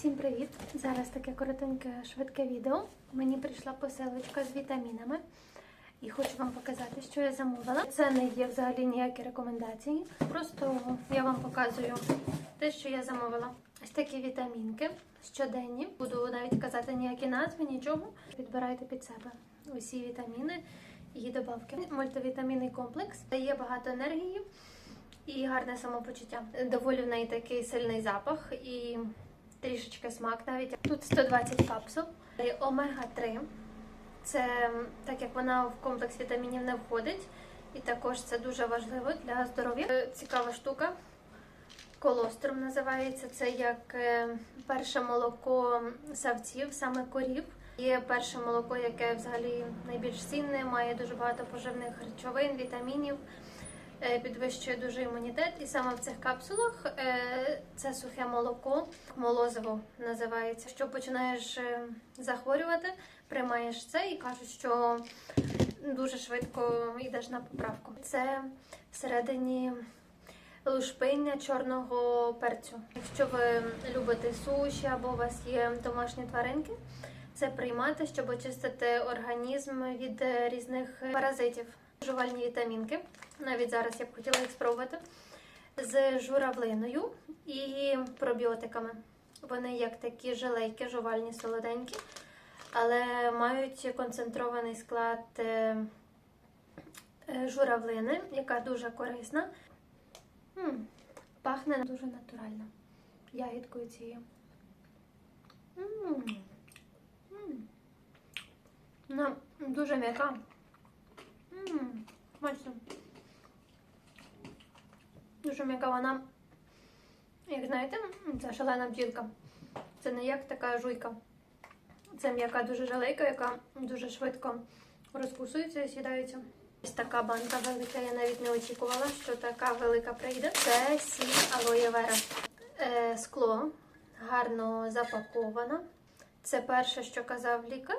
Всім привіт! Зараз таке коротеньке швидке відео. Мені прийшла посилочка з вітамінами і хочу вам показати, що я замовила. Це не є взагалі ніякі рекомендації. Просто я вам показую те, що я замовила. Ось такі вітамінки щоденні. Буду навіть казати ніякі назви, нічого. Підбирайте під себе усі вітаміни і добавки. Мультивітамінний комплекс дає багато енергії і гарне самопочуття. Доволі в неї такий сильний запах і трішечки смак навіть. Тут 120 капсул. Омега-3. Це так як вона в комплекс вітамінів не входить, і також це дуже важливо для здоров'я. Е, Цікава штука. Колострум називається. Це як е, перше молоко савців, саме корів. Є перше молоко, яке взагалі найбільш цінне, має дуже багато поживних речовин, вітамінів, підвищує дуже імунітет. І саме в цих капсулах е, це сухе молоко, молозиво називається. Що починаєш е, захворювати, приймаєш це і кажуть, що дуже швидко йдеш на поправку. Це всередині лушпиння чорного перцю. Якщо ви любите суші або у вас є домашні тваринки, це приймати, щоб очистити організм від е, різних паразитів. Жувальні вітамінки. Навіть зараз я б хотіла їх спробувати з журавлиною і пробіотиками. Вони як такі желейки, жувальні солоденькі, але мають концентрований склад е, е, журавлини, яка дуже корисна. М, Пахне дуже натурально. Ягідкою цією. М, м. Вона дуже м'яка. Смачно. Дуже м'яка вона. Як знаєте, це шалена бджілка. Це не як така жуйка. Це м'яка дуже жалейка, яка дуже швидко розкусується і сідається. Ось така банка велика. Я навіть не очікувала, що така велика прийде. Це сіль алоє вера. Е, скло гарно запаковано. Це перше, що казав лікар.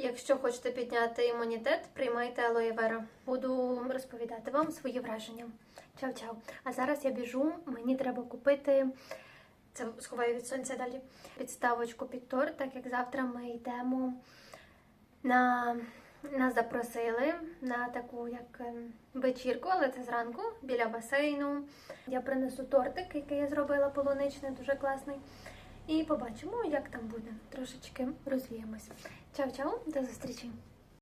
Якщо хочете підняти імунітет, приймайте алоє вера. Буду розповідати вам свої враження. Чао-чао. А зараз я біжу. Мені треба купити. Це сховаю від сонця далі. Підставочку під торт, так як завтра ми йдемо на. Нас запросили на таку як ем, вечірку, але це зранку біля басейну. Я принесу тортик, який я зробила полуничний, дуже класний. І побачимо, як там буде. Трошечки розвіємось. Чао-чао, до зустрічі!